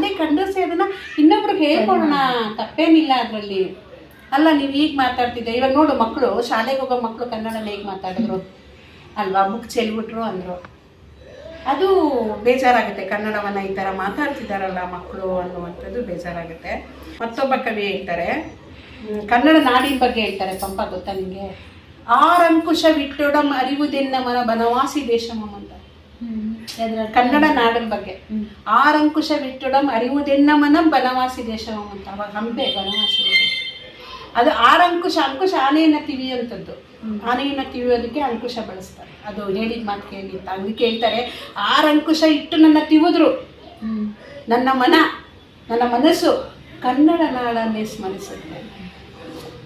ಅಲ್ಲೇ ಕಂಡಸಿ ಅದನ್ನ ಇನ್ನೊಬ್ರಿಗೆ ಹೇಳ್ಕೊಡೋಣ, ತಪ್ಪೇನಿಲ್ಲ ಅದರಲ್ಲಿ. ಅಲ್ಲ, ನೀವು ಈಗ ಮಾತಾಡ್ತಿದ್ದೆ. ಇವಾಗ ನೋಡು ಮಕ್ಕಳು ಶಾಲೆಗೆ ಹೋಗೋ ಮಕ್ಕಳು ಕನ್ನಡನ ಹೇಗೆ ಮಾತಾಡಿದ್ರು? ಅಲ್ವಾ? ಬುಕ್ ಚೆಲ್ಬಿಟ್ರು ಅಂದರು. ಅದು ಬೇಜಾರಾಗುತ್ತೆ. ಕನ್ನಡವನ್ನ ಈ ಥರ ಮಾತಾಡ್ತಿದ್ದಾರಲ್ಲ ಮಕ್ಕಳು ಅನ್ನುವಂಥದ್ದು ಬೇಜಾರಾಗುತ್ತೆ. ಮತ್ತೊಬ್ಬ ಕವಿ ಹೇಳ್ತಾರೆ ಕನ್ನಡ ನಾಡಿನ ಬಗ್ಗೆ ಹೇಳ್ತಾರೆ ಪಂಪ ಗೊತ್ತಾ ನಿಮಗೆ ಆರಂಕುಶ ವಿಟ್ಟೊಡಂ ಅರಿವುದೆನ್ನ ಮನ ಬನವಾಸಿ ದೇಶಮ್ಮ ಅಂತ ಕನ್ನಡ ನಾಡಿನ ಬಗ್ಗೆ. ಆರಂಕುಶ ವಿಟ್ಟುಡಂ ಅರಿವುದೆನ್ನ ಮನಂ ಬನವಾಸಿ ದೇಶಮಂ ಅಂತ. ಅವಾಗ ಹಂಪೆ ಬನವಾಸಿ. ಅದು ಆರಂಕುಶ ಅಂಕುಶ ಆನೆಯನ್ನ ತಿವಿಯುವಂಥದ್ದು. ಆನೆಯನ್ನ ತಿವಿಯೋದಕ್ಕೆ ಅಂಕುಶ ಬಳಸ್ತಾರೆ. ಅದು ಹೇಳಿದ ಮಾತು ಕೇಳಿ ಅಂತ. ಅದಕ್ಕೆ ಹೇಳ್ತಾರೆ ಆರಂಕುಶ ಇಟ್ಟು ನನ್ನ ತಿವಿದ್ರು. ನನ್ನ ಮನ ನನ್ನ ಮನಸ್ಸು ಕನ್ನಡ ನಾಡನ್ನೇ ಸ್ಮರಿಸುತ್ತೆ.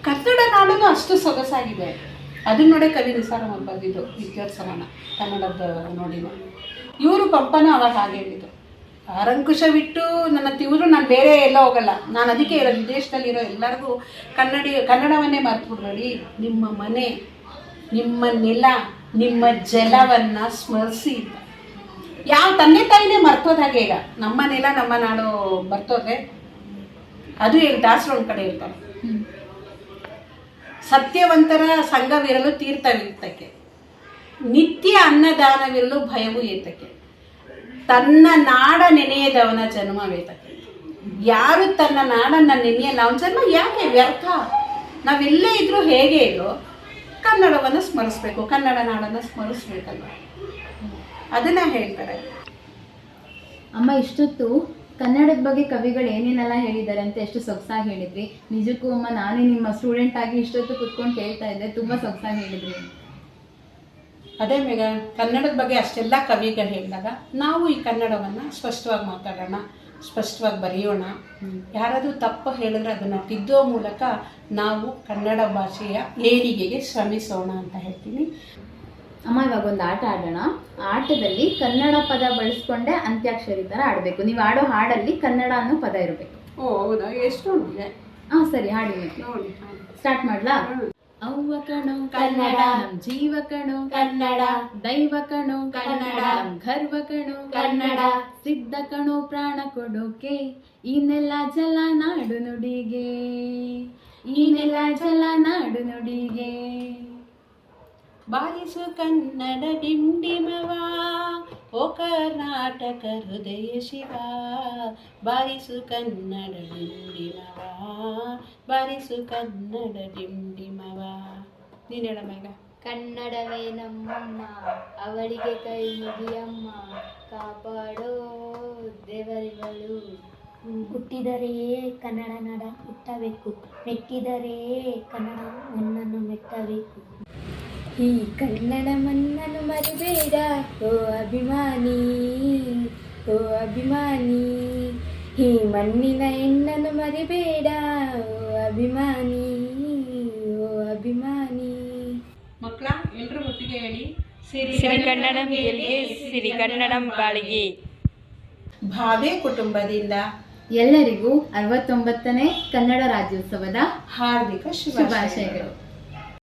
ಕನ್ನಡ ನಾಡನ್ನು ಅಷ್ಟು ಸೊಗಸಾಗಿದೆ. ಅದನ್ನ ನೋಡೇ ಕವಿ ನಿಸಾರಮ್ಮ ಬರೆದಿದ್ದು ವಿದ್ಯೋತ್ಸವನ ಕನ್ನಡದ ನೋಡಿನ. ಇವರು ಪಂಪನ ಅವಾಗ ಹಾಗೆ ಹೇಳಿದ್ದು. ಆರಂಕುಶವಿಟ್ಟು ನನ್ನ ತಿವರು, ನಾನು ಬೇರೆ ಎಲ್ಲ ಹೋಗಲ್ಲ. ನಾನು ಅದಕ್ಕೆ ಇರೋ ವಿದೇಶದಲ್ಲಿರೋ ಎಲ್ಲರಿಗೂ ಕನ್ನಡಿ, ಕನ್ನಡವನ್ನೇ ಮರ್ತ್ಬಿಡ್ಬೇಡಿ ನಿಮ್ಮ ಮನೆ, ನಿಮ್ಮ ನೆಲ, ನಿಮ್ಮ ಜಲವನ್ನು ಸ್ಮರಿಸಿ ಯಾವ ತಂದೆ ತಾಯಿನೇ ಮರ್ತೋದ ಹಾಗೆ ಈಗ. ನಮ್ಮ ನೆಲ, ನಮ್ಮ ನಾಡು ಬರ್ತೋದ್ರೆ ಅದು ಈಗ ದಾಸರು ಒಂದು ಕಡೆ ಹೇಳ್ತಾರೆ ಸತ್ಯವಂತರ ಸಂಘವಿರಲು ತೀರ್ಥವಿರ್ತಕ್ಕೆ ನಿತ್ಯ ಅನ್ನದಾನವಿರಲು ಭಯವು ಏತಕ್ಕೆ. ತನ್ನ ನಾಡ ನೆನೆಯದವನ ಜನ್ಮವೇತಕ್ಕೆ ಯಾರು ತನ್ನ ನಾಡನ್ನ ನೆನೆಯಲ್ಲ ಅವನ ಜನ್ಮ ಯಾಕೆ ವ್ಯರ್ಥ? ನಾವೆಲ್ಲೇ ಇದ್ರೂ ಹೇಗೆ ಇದ್ರು ಕನ್ನಡವನ್ನು ಸ್ಮರಿಸ್ಬೇಕು, ಕನ್ನಡ ನಾಡನ್ನು ಸ್ಮರಿಸ್ಬೇಕಲ್ವ? ಅದನ್ನ ಹೇಳ್ತಾರೆ. ಅಮ್ಮ, ಇಷ್ಟೊತ್ತು ಕನ್ನಡದ ಬಗ್ಗೆ ಕವಿಗಳು ಏನೇನೆಲ್ಲ ಹೇಳಿದ್ದಾರೆ ಅಂತ ಎಷ್ಟು ಸೊಗಸಾಗಿ ಹೇಳಿದ್ರಿ. ನಿಜಕ್ಕೂ ಅಮ್ಮ ನಾನೇ ನಿಮ್ಮ ಸ್ಟೂಡೆಂಟ್ ಆಗಿ ಇಷ್ಟೊತ್ತು ಕುತ್ಕೊಂಡು ಹೇಳ್ತಾ ಇದ್ದೆ. ತುಂಬಾ ಸೊಗಸಾಗಿ ಹೇಳಿದ್ರಿ. ಅದೇ ಮೇಗ ಕನ್ನಡದ ಬಗ್ಗೆ ಅಷ್ಟೆಲ್ಲ ಕವಿಗಳು ಹೇಳಿದಾಗ ನಾವು ಈ ಕನ್ನಡವನ್ನು ಸ್ಪಷ್ಟವಾಗಿ ಮಾತಾಡೋಣ ಸ್ಪಷ್ಟವಾಗಿ ಬರೆಯೋಣ. ಯಾರಾದರೂ ತಪ್ಪು ಹೇಳಿದ್ರೆ ಅದನ್ನು ತಿದ್ದೋ ಮೂಲಕ ನಾವು ಕನ್ನಡ ಭಾಷೆಯ ಏಳಿಗೆಗೆ ಶ್ರಮಿಸೋಣ ಅಂತ ಹೇಳ್ತೀನಿ. ಅಮ್ಮ ಇವಾಗ ಒಂದು ಆಟ ಆಡೋಣ. ಆಟದಲ್ಲಿ ಕನ್ನಡ ಪದ ಬಳಸ್ಕೊಂಡೆ ಅಂತ್ಯಾಕ್ಷರಿ ಥರ ಆಡಬೇಕು. ನೀವು ಆಡೋ ಹಾಡಲ್ಲಿ ಕನ್ನಡ ಅನ್ನೋ ಪದ ಇರಬೇಕು. ಓ ಹೌದಾ? ಎಷ್ಟು ಹಾ ಸರಿ ಹಾಡಿ ನೋಡಿ ಸ್ಟಾರ್ಟ್ ಮಾಡ್ಲಾ? ಅವ್ವ ಕಣೋ ಕನ್ನಡ. ನಮ್ ಜೀವ ಕಣೋ ಕನ್ನಡ. ದೈವ ಕಣೋ ಕನ್ನಡ. ನಮ್ ಗರ್ವ ಕಣೋ ಕನ್ನಡ. ಸಿದ್ಧ ಕಣೋ ಪ್ರಾಣ ಕೊಡೋಕೆ. ಈ ನೆಲ ಜಲ ನಾಡು ನುಡಿಗೆ. ಈ ನೆಲ ಜಲ ನಾಡು ನುಡಿಗೆ. ಬಾರಿಸು ಕನ್ನಡ ಡಿಂಡಿಮವ, ಓ ಕರ್ನಾಟಕ ಹೃದಯ ಶಿವ. ಬಾರಿಸು ಕನ್ನಡ ಡಿಂಡಿಮವ, ಬಾರಿಸು ಕನ್ನಡ ಡಿಂಡಿಮವ. ನೀನು ಹೇಳಮ್ಮ ಈಗ. ಕನ್ನಡವೇ ನಮ್ಮಮ್ಮ, ಅವಳಿಗೆ ಕೈ ಮುಗಿಯಮ್ಮ. ಕಾಪಾಡೋ ದೇವರಿಗಳು. ಹುಟ್ಟಿದರೆ ಕನ್ನಡ ನಾಡ ಹುಟ್ಟಬೇಕು ಮೆಟ್ಟಿದರೆ ಕನ್ನಡ ನನ್ನನ್ನು ಮೆಟ್ಟಬೇಕು. ಈ ಕನ್ನಡ ಮನ್ನನು ಮರಿಬೇಡ. ಓ ಅಭಿಮಾನಿ ಓ ಅಭಿಮಾನಿ ಈ ಮಣ್ಣಿನ ಹೆಣ್ಣನ್ನು ಮರಿಬೇಡ. ಓ ಅಭಿಮಾನಿ ಓ ಅಭಿಮಾನಿ. ಮಕ್ಕಳ ಎಲ್ಲರೂ ಒಟ್ಟಿಗೆ ಹೇಳಿ. ಸಿರಿ ಸಿರಿಗನ್ನಡಂ ಗೆಲ್ಗೆ ಸಿರಿಗನ್ನಡಂ ಬಾಳಿಗೆ. ಭಾವೆ ಕುಟುಂಬದಿಂದ ಎಲ್ಲರಿಗೂ ಅರವತ್ತೊಂಬತ್ತನೇ ಕನ್ನಡ ರಾಜ್ಯೋತ್ಸವದ ಹಾರ್ದಿಕ ಶುಭಾಶಯಗಳು.